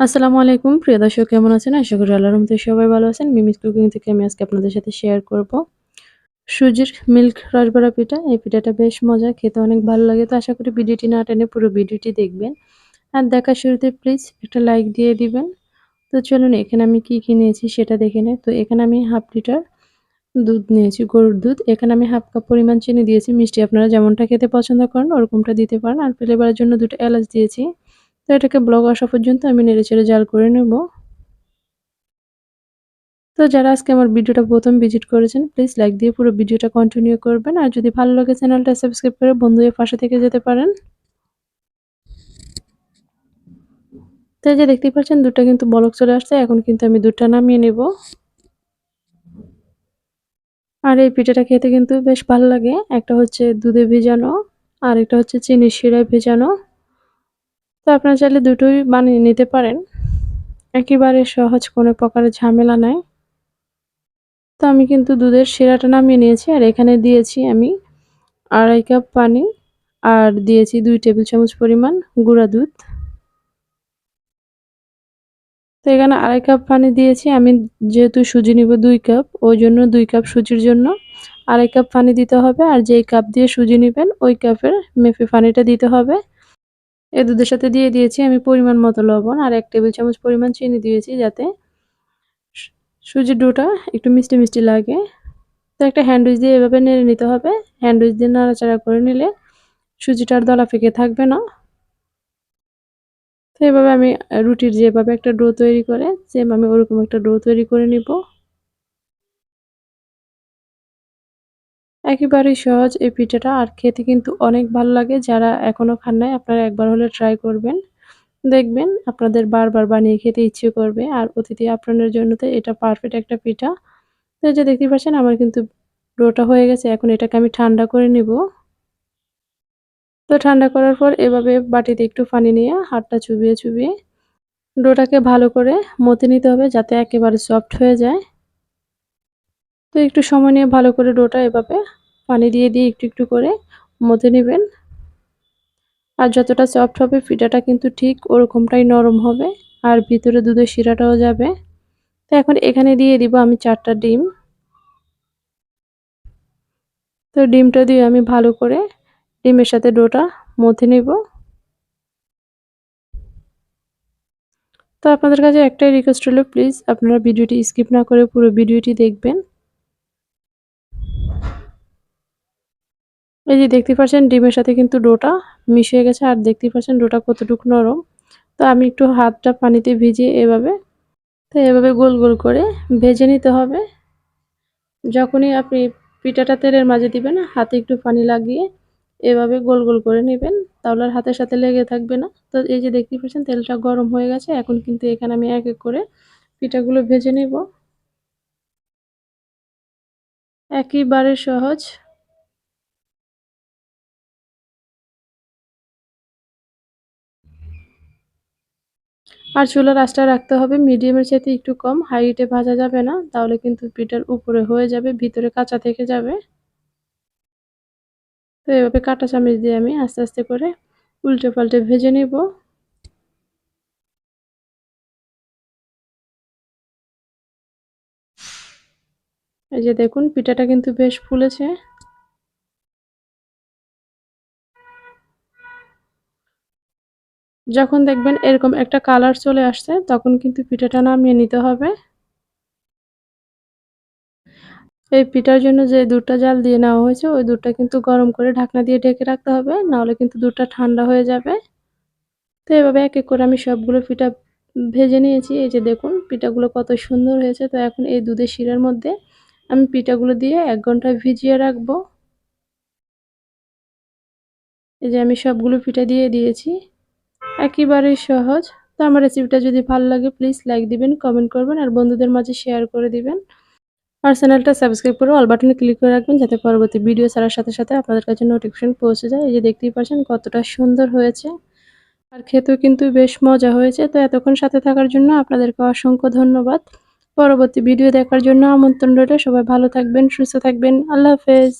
আসসালামু আলাইকুম। প্রিয় দর্শক, কেমন আছেন? আশা করি আল্লাহর রহমতে সবাই ভালো আছেন। মিমিস কুকিং থেকে আমি আজকে আপনাদের সাথে শেয়ার করব সুজির মিল্ক রসবড়া পিঠা। এই পিঠাটা বেশ মজা খেতে অনেক ভালো লাগে। তো আশা করি ভিডিওটি না টেনে পুরো ভিডিওটি দেখবেন। আর দেখার শুরুতে প্লিজ একটা লাইক দিয়ে দিবেন। তো চলুন, এখানে আমি কি কি নিয়েছি সেটা দেখে নেই। তো এখানে আমি হাফ লিটার দুধ নিয়েছি, গরুর দুধ। এখানে আমি হাফ কাপ পরিমাণ চিনি দিয়েছি। মিষ্টি আপনারা যেমনটা খেতে পছন্দ করেন, ওরকমটা দিতে পারেন। আর ফ্লেভারের জন্য দুটো এলাচ দিয়েছি। তো এটাকে ব্লক আসা পর্যন্ত আমি নেড়ে চেড়ে জাল করে নেব। তো যারা আজকে আমার ভিডিওটা প্রথম ভিজিট করেছেন প্লিজ লাইক দিয়ে পুরো ভিডিওটা কন্টিনিউ করবেন। আর যদি ভালো লাগে চ্যানেলটা সাবস্ক্রাইব করে বন্ধুদের পাশে থেকে যেতে পারেন। তো যে দেখতেই পাচ্ছেন দুধটা কিন্তু বলক চলে আসছে। এখন কিন্তু আমি দুধটা নামিয়ে নেব। আর এই পিঠাটা খেতে কিন্তু বেশ ভালো লাগে। একটা হচ্ছে দুধে ভেজানো, আর একটা হচ্ছে চিনি শিরায় ভেজানো। তো আপনারা চাইলে দুটোই বানিয়ে নিতে পারেন। একেবারে সহজ, কোনো প্রকারের ঝামেলা নাই। তো আমি কিন্তু দুধের শিরাটা নামিয়ে নিয়েছি, আর এখানে দিয়েছি আমি আড়াই কাপ পানি, আর দিয়েছি দুই টেবিল চামচ পরিমাণ গুঁড়া দুধ। তো এখানে আড়াই কাপ পানি দিয়েছি, আমি যেহেতু সুজি নিব দুই কাপ, ওই জন্য দুই কাপ সুজির জন্য আড়াই কাপ পানি দিতে হবে, আর যেই কাপ দিয়ে সুজি নেবেন, ওই কাপের মেপে পানিটা দিতে হবে। এ দুধের সাথে দিয়ে দিয়েছি আমি পরিমাণ মতো লবণ আর এক টেবিল চামচ পরিমাণ চিনি দিয়েছি যাতে সুজির ডোটা একটু মিষ্টি মিষ্টি লাগে। তো একটা হ্যান্ডউইচ দিয়ে এভাবে নেড়ে নিতে হবে। হ্যান্ডউইচ দিয়ে নাড়াচাড়া করে নিলে সুজিটার দলা ফেঁকে থাকবে না। তো এভাবে আমি রুটির যেভাবে একটা ডো তৈরি করে সেম আমি ওরকম একটা ডো তৈরি করে নিব। একেবারেই সহজ। এই পিঠাটা আর খেতে কিন্তু অনেক ভালো লাগে। যারা এখনও খান নাই, আপনারা একবার হলে ট্রাই করবেন। দেখবেন আপনাদের বারবার বানিয়ে খেতে ইচ্ছে করবে। আর অতিথি আপনাদের জন্য তো এটা পারফেক্ট একটা পিঠা। তো যে দেখতে পাচ্ছেন, আমার কিন্তু ডোটা হয়ে গেছে। এখন এটাকে আমি ঠান্ডা করে নিব। তো ঠান্ডা করার পর এভাবে বাটিতে একটু পানি নিয়ে হাতটা চুবিয়ে চুবিয়ে ডোটাকে ভালো করে মতে নিতে হবে যাতে একেবারে সফট হয়ে যায়। তো একটু সময় নিয়ে ভালো করে ডোটা এভাবে পানি দিয়ে দিয়ে একটু একটু করে মতে নেবেন। আর যতটা সফট হবে পিঠাটা কিন্তু ঠিক ওরকমটাই নরম হবে আর ভিতরে দুধের শিরাটাও যাবে। তো এখন এখানে দিয়ে দিব আমি চারটা ডিম। তো ডিমটা দিয়ে আমি ভালো করে ডিমের সাথে ডোটা মথে নেব। তো আপনাদের কাছে একটাই রিকোয়েস্ট হলো প্লিজ আপনারা ভিডিওটি স্কিপ না করে পুরো ভিডিওটি দেখবেন। এই যে দেখতে পাচ্ছেন, ডিমের সাথে কিন্তু ডোটা মিশে গেছে, আর দেখতে পাচ্ছেন ডোটা কতটুকু নরম। তো আমি একটু হাতটা পানিতে ভিজিয়ে এভাবে, তো এভাবে গোল গোল করে ভেজে নিতে হবে। যখনই আপনি পিঠাটা তেলের মাঝে দিবেন হাতে একটু পানি লাগিয়ে এভাবে গোল গোল করে নেবেন, তাহলে আর হাতের সাথে লেগে থাকবে না। তো এই যে দেখতে পাচ্ছেন, তেলটা গরম হয়ে গেছে, এখন কিন্তু এখানে আমি এক এক করে পিঠাগুলো ভেজে নেব। একেবারে সহজ আর চুলার আঁচটা রাখতে হবে। মিডিয়ামের চাইতে একটু কম। হাইটে ভাজা যাবে না। তাহলে কিন্তু পিঠার উপরে হয়ে যাবে, ভিতরে কাঁচা থেকে যাবে। তো এভাবে কাঁটা চামচ দিয়ে আমি আস্তে আস্তে করে উল্টে পাল্টে ভেজে নেব। এই যে দেখুন, পিঠাটা কিন্তু বেশ ফুলেছে। যখন দেখবেন এরকম একটা কালার চলে আসছে, তখন কিন্তু পিঠাটা নামিয়ে নিতে হবে। এই পিঠার জন্য যে দুধটা জাল দিয়ে নেওয়া হয়েছে, ওই দুধটা কিন্তু গরম করে ঢাকনা দিয়ে ঢেকে রাখতে হবে, নাহলে কিন্তু দুধটা ঠান্ডা হয়ে যাবে। তো এভাবে এক এক করে আমি সবগুলো পিঠা ভেজে নিয়েছি। এই যে দেখুন, পিঠাগুলো কত সুন্দর হয়েছে। তো এখন এই দুধের শিরার মধ্যে আমি পিঠাগুলো দিয়ে এক ঘণ্টা ভিজিয়ে রাখব। এই যে আমি সবগুলো পিঠা দিয়ে দিয়েছি। একেবারেই সহজ। তো আমার রেসিপিটা যদি ভালো লাগে প্লিজ লাইক দিবেন কমেন্ট করবেন আর বন্ধুদের মাঝে শেয়ার করে দিবেন। আর চ্যানেলটা সাবস্ক্রাইব করে অল বাটনে ক্লিক করে রাখবেন যাতে পরবর্তী ভিডিও ছাড়ার সাথে সাথে আপনাদের কাছে নোটিফিকেশন পৌঁছে যায়। এই যে দেখতেই পাচ্ছেন কতটা সুন্দর হয়েছে। আর খেতেও কিন্তু বেশ মজা হয়েছে। তো এতক্ষণ সাথে থাকার জন্য আপনাদেরকে অসংখ্য ধন্যবাদ। পরবর্তী ভিডিও দেখার জন্য আমন্ত্রণ রইল। সবাই ভালো থাকবেন, সুস্থ থাকবেন। আল্লাহ হাফেজ।